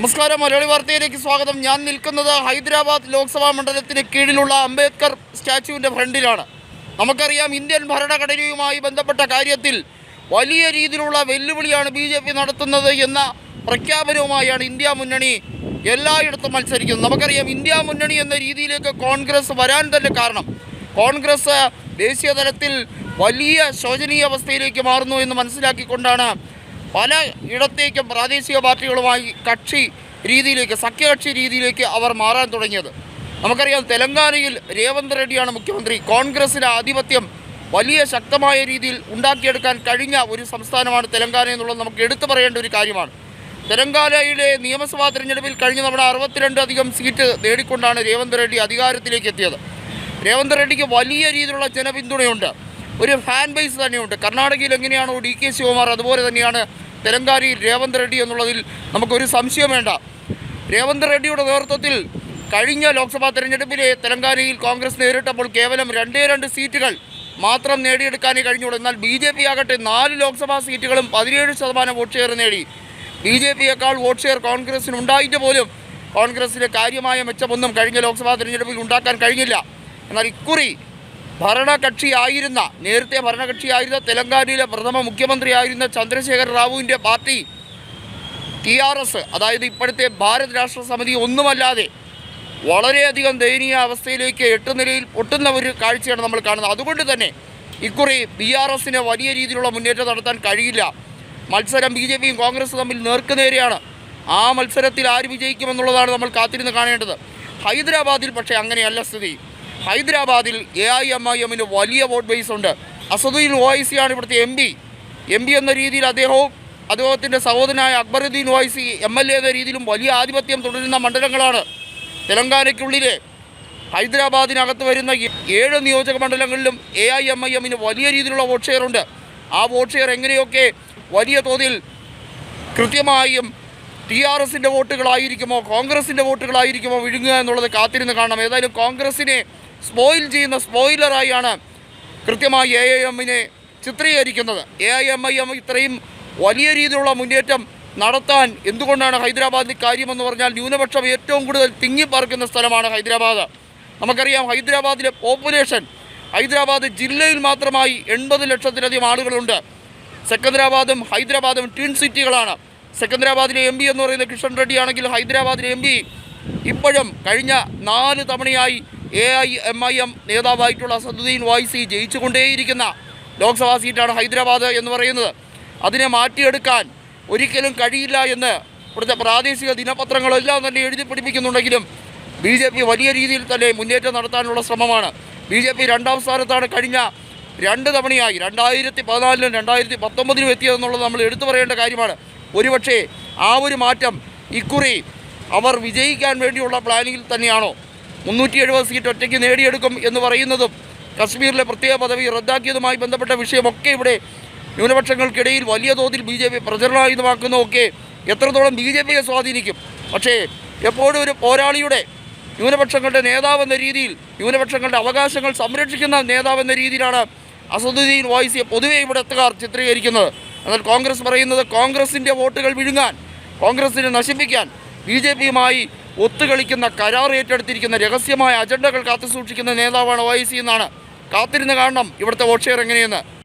നമസ്കാരം മലയാളി വാർത്തയിലേക്ക് സ്വാഗതം. ഞാൻ നിൽക്കുന്നത് ഹൈദരാബാദ് ലോക്സഭാ മണ്ഡലത്തിന് കീഴിലുള്ള അംബേദ്കർ സ്റ്റാച്യുവിന്റെ ഫ്രണ്ടിലാണ്. നമുക്കറിയാം ഇന്ത്യൻ ഭരണഘടനയുമായി ബന്ധപ്പെട്ട കാര്യത്തിൽ വലിയ രീതിയിലുള്ള വെല്ലുവിളിയാണ് ബി നടത്തുന്നത് എന്ന പ്രഖ്യാപനവുമായാണ് ഇന്ത്യ മുന്നണി എല്ലായിടത്തും മത്സരിക്കുന്നത്. നമുക്കറിയാം ഇന്ത്യ മുന്നണി എന്ന രീതിയിലേക്ക് കോൺഗ്രസ് വരാൻ തന്നെ കാരണം കോൺഗ്രസ് ദേശീയ തലത്തിൽ വലിയ ശോചനീയ അവസ്ഥയിലേക്ക് മാറുന്നു എന്ന് മനസ്സിലാക്കിക്കൊണ്ടാണ് പല ഇടത്തേക്കും പ്രാദേശിക പാർട്ടികളുമായി കക്ഷി രീതിയിലേക്ക് സഖ്യകക്ഷി രീതിയിലേക്ക് അവർ മാറാൻ തുടങ്ങിയത്. നമുക്കറിയാം തെലങ്കാനയിൽ രേവന്ത് റെഡ്ഡിയാണ് മുഖ്യമന്ത്രി. കോൺഗ്രസിന്റെ ആധിപത്യം വലിയ ശക്തമായ രീതിയിൽ ഉണ്ടാക്കിയെടുക്കാൻ കഴിഞ്ഞ ഒരു സംസ്ഥാനമാണ് തെലങ്കാന എന്നുള്ളത് നമുക്ക് എടുത്തു പറയേണ്ട ഒരു കാര്യമാണ്. തെലങ്കാനയിലെ നിയമസഭാ തെരഞ്ഞെടുപ്പിൽ കഴിഞ്ഞ തവണ അറുപത്തിരണ്ട് അധികം സീറ്റ് നേടിക്കൊണ്ടാണ് രേവന്ത് റെഡ്ഡി അധികാരത്തിലേക്ക് എത്തിയത്. രേവന്ത് റെഡ്ഡിക്ക് വലിയ രീതിയിലുള്ള ജനപിന്തുണയുണ്ട്. ഒരു ഫാൻ ബേസ് തന്നെയുണ്ട്. കർണാടകയിൽ എങ്ങനെയാണോ ഡി കെ ശിവകുമാർ അതുപോലെ തന്നെയാണ് തെലങ്കാനയിൽ രേവന്ത് റെഡ്ഡി എന്നുള്ളതിൽ നമുക്കൊരു സംശയം വേണ്ട. രേവന്ത് റെഡ്ഡിയുടെ നേതൃത്വത്തിൽ കഴിഞ്ഞ ലോക്സഭാ തെരഞ്ഞെടുപ്പിലെ തെലങ്കാനയിൽ കോൺഗ്രസ് നേരിട്ടപ്പോൾ കേവലം രണ്ടേ രണ്ട് സീറ്റുകൾ മാത്രം നേടിയെടുക്കാനേ കഴിഞ്ഞുള്ളൂ. എന്നാൽ ബി ജെ പി ആകട്ടെ നാല് ലോക്സഭാ സീറ്റുകളും പതിനേഴ് ശതമാനം വോട്ട് ഷെയർ നേടി. ബി ജെ പിയേക്കാൾ വോട്ട് ഷെയർ കോൺഗ്രസിന് ഉണ്ടായിട്ട് പോലും കോൺഗ്രസിന് കാര്യമായ മെച്ചമൊന്നും കഴിഞ്ഞ ലോക്സഭാ തെരഞ്ഞെടുപ്പിൽ ഉണ്ടാക്കാൻ കഴിഞ്ഞില്ല. എന്നാൽ ഇക്കുറി ഭരണകക്ഷിയായിരുന്ന നേരത്തെ ഭരണകക്ഷിയായിരുന്ന തെലങ്കാനയിലെ പ്രഥമ മുഖ്യമന്ത്രിയായിരുന്ന ചന്ദ്രശേഖർ റാവുവിന്റെ പാർട്ടി ടി ആർ എസ് അതായത് ഇപ്പോഴത്തെ ഭാരത് രാഷ്ട്ര സമിതി ഒന്നുമല്ലാതെ വളരെയധികം ദയനീയ അവസ്ഥയിലേക്ക് എട്ട് നിലയിൽ പൊട്ടുന്ന ഒരു കാഴ്ചയാണ് നമ്മൾ കാണുന്നത്. അതുകൊണ്ട് തന്നെ ഇക്കുറി ബി ആർ എസിന് വലിയ രീതിയിലുള്ള മുന്നേറ്റം നടത്താൻ കഴിയില്ല. മത്സരം ബി ജെ പിയും കോൺഗ്രസ് തമ്മിൽ നേർക്കുനേരെയാണ്. ആ മത്സരത്തിൽ ആര് വിജയിക്കുമെന്നുള്ളതാണ് നമ്മൾ കാത്തിരുന്ന് കാണേണ്ടത്. ഹൈദരാബാദിൽ പക്ഷേ അങ്ങനെയല്ല സ്ഥിതി. ഹൈദരാബാദിൽ എ ഐ എം ഐ എമ്മിന് വലിയ വോട്ട് ബേസ് ഉണ്ട്. അസദുദ്ദീൻ ആണ് ഇവിടുത്തെ എം പി എം പി എന്ന രീതിയിൽ അദ്ദേഹവും അദ്ദേഹത്തിന്റെ സഹോദരനായ Akbaruddin Owaisi M L A എന്ന രീതിയിലും വലിയ ആധിപത്യം തുടരുന്ന മണ്ഡലങ്ങളാണ്. തെലങ്കാനയ്ക്കുള്ളിലെ ഹൈദരാബാദിനകത്ത് വരുന്ന ഏഴ് നിയോജക മണ്ഡലങ്ങളിലും എ ഐ എം ഐ എമ്മിന് വലിയ രീതിയിലുള്ള വോട്ട് ഷെയർ ഉണ്ട്. ആ വോട്ട് ഷെയർ എങ്ങനെയൊക്കെ വലിയ തോതിൽ കൃത്യമായും ടി ആർ എസിന്റെ വോട്ടുകളായിരിക്കുമോ കോൺഗ്രസിന്റെ വോട്ടുകളായിരിക്കുമോ വിഴുങ്ങുക എന്നുള്ളത് കാത്തിരുന്ന് കാണാം ഏതായാലും കോൺഗ്രസിനെ സ്പോയിൽ ചെയ്യുന്ന സ്പോയിലറായാണ് കൃത്യമായി എ ഐ എമ്മിനെ ചിത്രീകരിക്കുന്നത്. A I M I M ഇത്രയും വലിയ രീതിയിലുള്ള മുന്നേറ്റം നടത്താൻ എന്തുകൊണ്ടാണ് ഹൈദരാബാദിൽ കാര്യമെന്ന് പറഞ്ഞാൽ ന്യൂനപക്ഷം ഏറ്റവും കൂടുതൽ തിങ്ങിപ്പാർക്കുന്ന സ്ഥലമാണ് ഹൈദരാബാദ്. നമുക്കറിയാം ഹൈദരാബാദിലെ പോപ്പുലേഷൻ ഹൈദരാബാദ് ജില്ലയിൽ മാത്രമായി എൺപത് ലക്ഷത്തിലധികം ആളുകളുണ്ട്. സെക്കന്ദരാബാദും ഹൈദരാബാദും ട്വിൻ സിറ്റികളാണ് സെക്കന്ദരാബാദിലെ എം എന്ന് പറയുന്നത് കിഷൻ റെഡ്ഡി ആണെങ്കിൽ ഹൈദരാബാദിലെ എം ഇപ്പോഴും കഴിഞ്ഞ നാല് തവണയായി A I M I M നേതാവായിട്ടുള്ള Asaduddin Owaisi ജയിച്ചുകൊണ്ടേയിരിക്കുന്ന ലോക്സഭാ സീറ്റാണ് ഹൈദരാബാദ് എന്ന് പറയുന്നത്. അതിനെ മാറ്റിയെടുക്കാൻ ഒരിക്കലും കഴിയില്ല എന്ന് ഇവിടുത്തെ പ്രാദേശിക ദിനപത്രങ്ങളെല്ലാം തന്നെ എഴുതി പിടിപ്പിക്കുന്നുണ്ടെങ്കിലും ബി ജെ പി വലിയ രീതിയിൽ തന്നെ മുന്നേറ്റം നടത്താനുള്ള ശ്രമമാണ്. ബി ജെ പി രണ്ടാം സ്ഥാനത്താണ് കഴിഞ്ഞ രണ്ട് തവണയായി രണ്ടായിരത്തി പതിനാലിനും രണ്ടായിരത്തി പത്തൊമ്പതിനും എത്തിയതെന്നുള്ളത് നമ്മൾ എടുത്തു പറയേണ്ട കാര്യമാണ്. ഒരുപക്ഷേ ആ ഒരു മാറ്റം ഇക്കുറി അവർ വിജയിക്കാൻ വേണ്ടിയുള്ള പ്ലാനിങ്ങിൽ തന്നെയാണോ? മുന്നൂറ്റി എഴുപത് സീറ്റ് ഒറ്റയ്ക്ക് നേടിയെടുക്കും എന്ന് പറയുന്നതും കശ്മീരിലെ പ്രത്യേക പദവി റദ്ദാക്കിയതുമായി ബന്ധപ്പെട്ട വിഷയമൊക്കെ ഇവിടെ ന്യൂനപക്ഷങ്ങൾക്കിടയിൽ വലിയ തോതിൽ ബി ജെ പി പ്രചരണായുധമാക്കുന്നതൊക്കെ എത്രത്തോളം ബി ജെ പിയെ സ്വാധീനിക്കും. പക്ഷേ എപ്പോഴും ഒരു പോരാളിയുടെ ന്യൂനപക്ഷങ്ങളുടെ നേതാവെന്ന രീതിയിൽ ന്യൂനപക്ഷങ്ങളുടെ അവകാശങ്ങൾ സംരക്ഷിക്കുന്ന നേതാവെന്ന രീതിയിലാണ് അസദുദ്ദീൻ വോയിസിയെ പൊതുവെ ഇവിടത്തുകാർ ചിത്രീകരിക്കുന്നത്. എന്നാൽ കോൺഗ്രസ് പറയുന്നത് കോൺഗ്രസിന്റെ വോട്ടുകൾ വിഴുങ്ങാൻ കോൺഗ്രസിനെ നശിപ്പിക്കാൻ ബി ജെ പിയുമായി ഒത്തുകളിക്കുന്ന കരാർ ഏറ്റെടുത്തിരിക്കുന്ന രഹസ്യമായ അജണ്ടകൾ കാത്തുസൂക്ഷിക്കുന്ന നേതാവാണ് വൈസി എന്നാണ്. കാത്തിരുന്ന് കാണണം ഇവിടുത്തെ വോട്ട് ഷെയർ എങ്ങനെയെന്ന്.